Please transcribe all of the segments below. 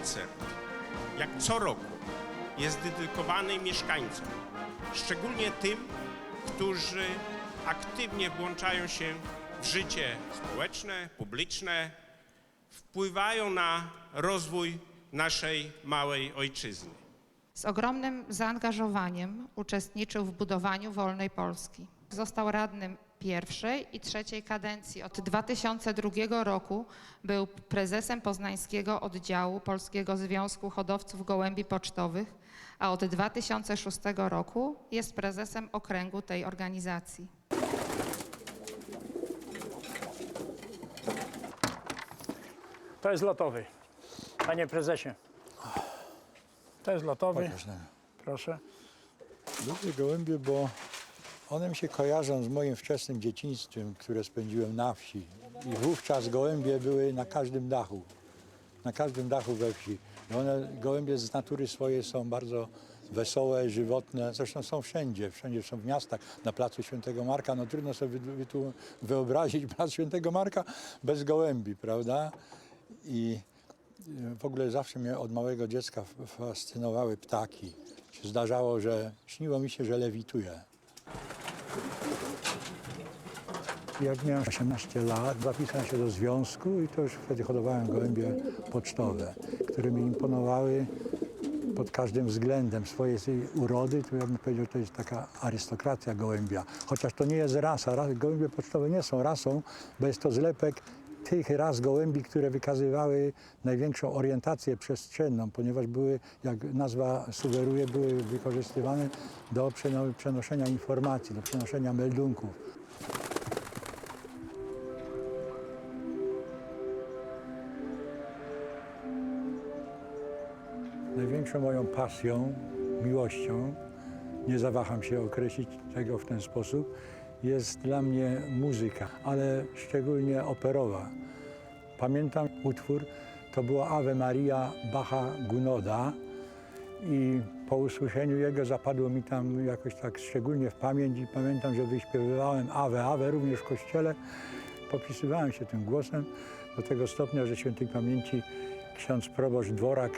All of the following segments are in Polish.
koncert, jak co roku, jest dedykowany mieszkańcom, szczególnie tym, którzy aktywnie włączają się w życie społeczne, publiczne, wpływają na rozwój naszej małej ojczyzny. Z ogromnym zaangażowaniem uczestniczył w budowaniu wolnej Polski. Został radnym pierwszej i trzeciej kadencji. Od 2002 roku był prezesem poznańskiego oddziału Polskiego Związku Hodowców Gołębi Pocztowych, a od 2006 roku jest prezesem okręgu tej organizacji. To jest lotowy. Panie prezesie. To jest lotowy. Proszę. Lubię gołębie, bo one mi się kojarzą z moim wczesnym dzieciństwem, które spędziłem na wsi. I wówczas gołębie były na każdym dachu. Na każdym dachu we wsi. I one, gołębie z natury swojej są bardzo wesołe, żywotne. Zresztą są wszędzie. Wszędzie są w miastach. Na placu Świętego Marka. No trudno sobie wyobrazić plac Świętego Marka bez gołębi, prawda? I y, w ogóle zawsze mnie od małego dziecka fascynowały ptaki. Zdarzało, że śniło mi się, że lewituję. Jak miałem 18 lat, zapisałem się do związku i to już wtedy hodowałem gołębie pocztowe, które mi imponowały pod każdym względem swojej urody, to ja bym powiedział, to jest taka arystokracja gołębia. Chociaż to nie jest rasa. Ra- Gołębie pocztowe nie są rasą, bo jest to zlepek tych ras gołębi, które wykazywały największą orientację przestrzenną, ponieważ były, jak nazwa sugeruje, były wykorzystywane do przeno- przenoszenia informacji, do przenoszenia meldunków. Największą moją pasją, miłością, nie zawaham się określić tego w ten sposób, jest dla mnie muzyka, ale szczególnie operowa. Pamiętam utwór, to była Ave Maria Bacha Gunoda i po usłyszeniu jego zapadło mi tam jakoś tak szczególnie w pamięć i pamiętam, że wyśpiewywałem Ave, Ave również w kościele. Popisywałem się tym głosem do tego stopnia, że świętej pamięci ksiądz proboszcz Dworak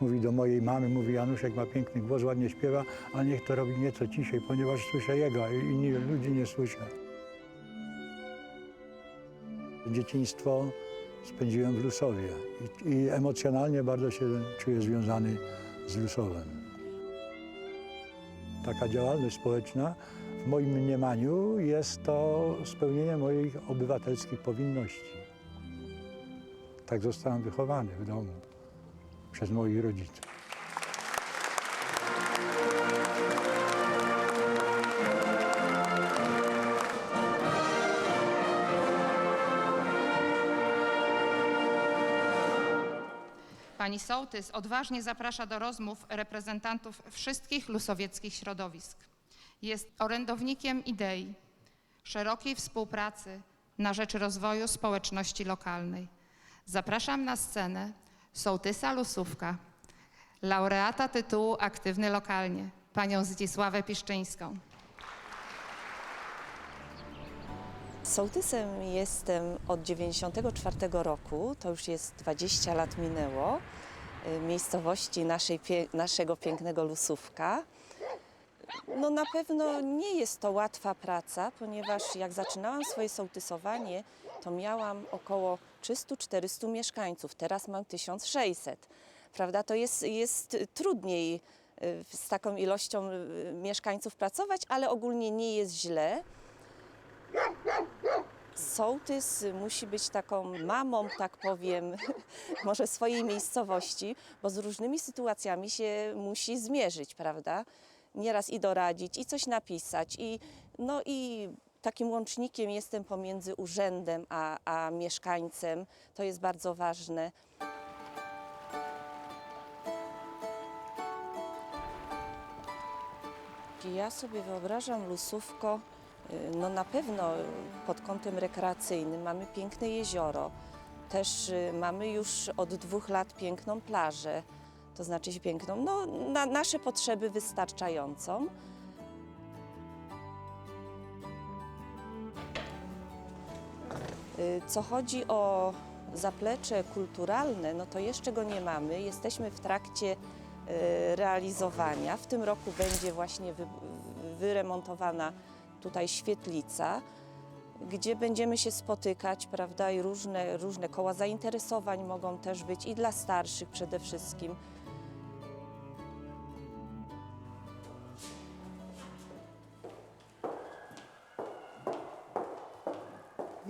mówi do mojej mamy, mówi Januszek ma piękny głos, ładnie śpiewa, ale niech to robi nieco ciszej, ponieważ słyszę jego, a inni ludzi nie słyszę. Dzieciństwo spędziłem w Lusowie i, i emocjonalnie bardzo się czuję związany z Lusowem. Taka działalność społeczna w moim mniemaniu jest to spełnienie moich obywatelskich powinności. Tak zostałem wychowany w domu przez moich rodziców. Pani Sołtys odważnie zaprasza do rozmów reprezentantów wszystkich lusowieckich środowisk. Jest orędownikiem idei, szerokiej współpracy na rzecz rozwoju społeczności lokalnej. Zapraszam na scenę sołtysa Lusówka, laureata tytułu Aktywny Lokalnie, panią Zdzisławę Piszczyńską. Sołtysem jestem od 94 roku, to już jest 20 lat minęło, y, miejscowości naszej, naszego pięknego Lusówka. No na pewno nie jest to łatwa praca, ponieważ jak zaczynałam swoje sołtysowanie, to miałam około 300-400 mieszkańców, teraz mam 1600. Prawda, to jest, jest trudniej y, z taką ilością y, mieszkańców pracować, ale ogólnie nie jest źle. Sołtys musi być taką mamą, tak powiem, może swojej miejscowości, bo z różnymi sytuacjami się musi zmierzyć, prawda? Nieraz i doradzić, i coś napisać, i, no i takim łącznikiem jestem pomiędzy urzędem a, a mieszkańcem. To jest bardzo ważne. Ja sobie wyobrażam Lusówko, y, no na pewno pod kątem rekreacyjnym mamy piękne jezioro. Też y, mamy już od dwóch lat piękną plażę, to znaczy piękną, no na nasze potrzeby wystarczającą. Y, Co chodzi o zaplecze kulturalne, no to jeszcze go nie mamy. Jesteśmy w trakcie e, realizowania. W tym roku będzie właśnie wy, wyremontowana tutaj świetlica, gdzie będziemy się spotykać, prawda, i różne, różne koła zainteresowań mogą też być i dla starszych przede wszystkim.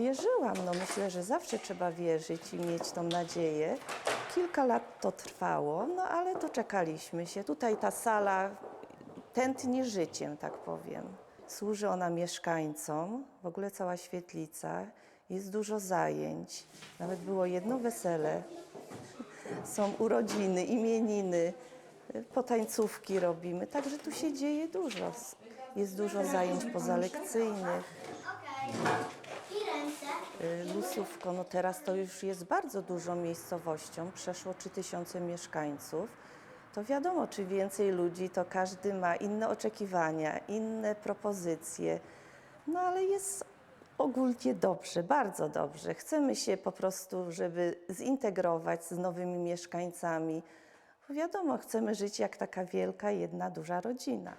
Wierzyłam, no myślę, że zawsze trzeba wierzyć i mieć tą nadzieję. Kilka lat to trwało, no ale doczekaliśmy się. Tutaj ta sala tętni życiem, tak powiem. Służy ona mieszkańcom, w ogóle cała świetlica. Jest dużo zajęć. Nawet było jedno wesele. Są urodziny, imieniny, potańcówki robimy. Także tu się dzieje dużo. Jest dużo zajęć pozalekcyjnych. Ręce. No teraz to już jest bardzo dużą miejscowością, przeszło 3000 mieszkańców. To wiadomo, czy więcej ludzi, to każdy ma inne oczekiwania, inne propozycje. No ale jest ogólnie dobrze, bardzo dobrze. Chcemy się po prostu, żeby zintegrować z nowymi mieszkańcami. Bo wiadomo, chcemy żyć jak taka wielka, jedna duża rodzina.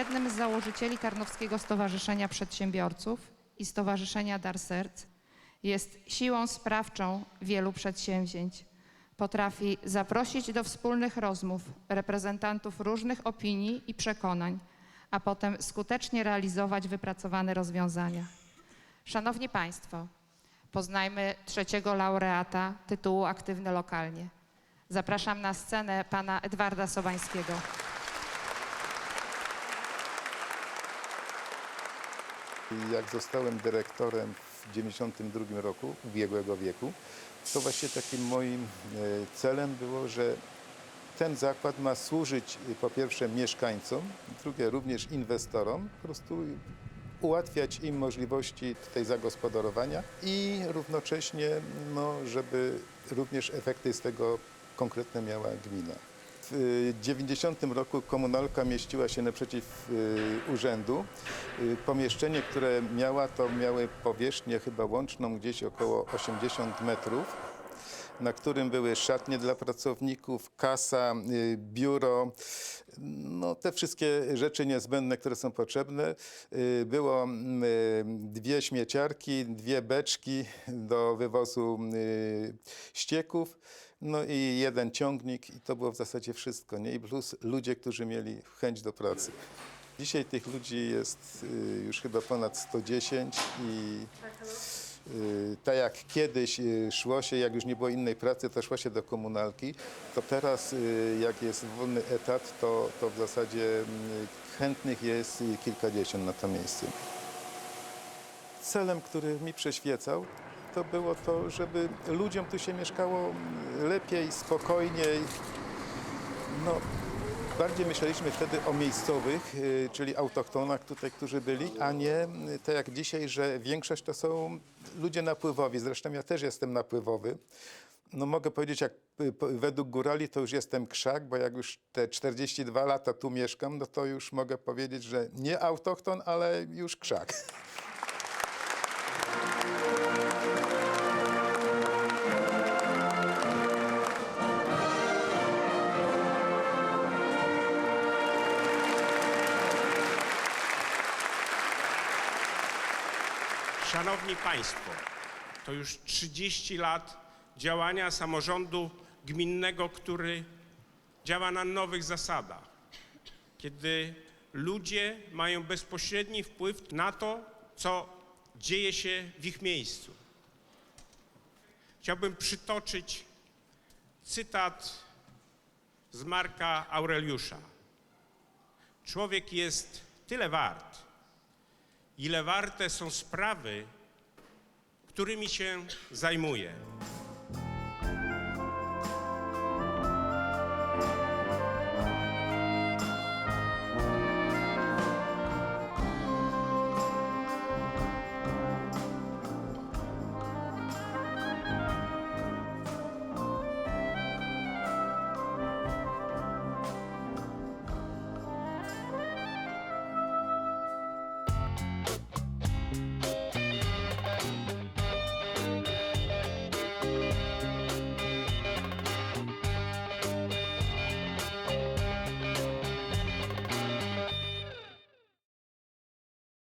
Jednym z założycieli Tarnowskiego Stowarzyszenia Przedsiębiorców i Stowarzyszenia Dar Serc. Jest siłą sprawczą wielu przedsięwzięć. Potrafi zaprosić do wspólnych rozmów reprezentantów różnych opinii i przekonań, a potem skutecznie realizować wypracowane rozwiązania. Szanowni Państwo, poznajmy trzeciego laureata tytułu Aktywny Lokalnie. Zapraszam na scenę pana Edwarda Sobańskiego. Jak zostałem dyrektorem w 92 roku ubiegłego wieku, to właśnie takim moim e, celem było, że ten zakład ma służyć e, po pierwsze mieszkańcom, drugie również inwestorom, po prostu ułatwiać im możliwości tutaj zagospodarowania i równocześnie, no, żeby również efekty z tego konkretne miała gmina. W 90 roku komunalka mieściła się naprzeciw y, urzędu. Y, Pomieszczenie, które miała, to miały powierzchnię chyba łączną gdzieś około 80 metrów, na którym były szatnie dla pracowników, kasa, y, biuro, no te wszystkie rzeczy niezbędne, które są potrzebne. Y, Było mm, y, dwie śmieciarki, dwie beczki do wywozu y, ścieków, no i jeden ciągnik i to było w zasadzie wszystko, nie? I plus ludzie, którzy mieli chęć do pracy. Dzisiaj tych ludzi jest y, już chyba ponad 110 i y, tak jak kiedyś y, szło się, jak już nie było innej pracy, to szło się do komunalki, to teraz jak jest wolny etat, to, to w zasadzie chętnych jest kilkadziesiąt na to miejsce. Celem, który mi przyświecał, to było to, żeby ludziom tu się mieszkało lepiej, spokojniej. No, bardziej myśleliśmy wtedy o miejscowych, y, czyli autochtonach tutaj, którzy byli, a nie tak jak dzisiaj, że większość to są ludzie napływowi. Zresztą ja też jestem napływowy. No mogę powiedzieć, jak y, według górali to już jestem krzak, bo jak już te 42 lata tu mieszkam, no to już mogę powiedzieć, że nie autochton, ale już krzak. Szanowni Państwo, to już 30 lat działania samorządu gminnego, który działa na nowych zasadach, kiedy ludzie mają bezpośredni wpływ na to, co dzieje się w ich miejscu. Chciałbym przytoczyć cytat z Marka Aureliusza. Człowiek jest tyle wart, ile warte są sprawy, którymi się zajmuje.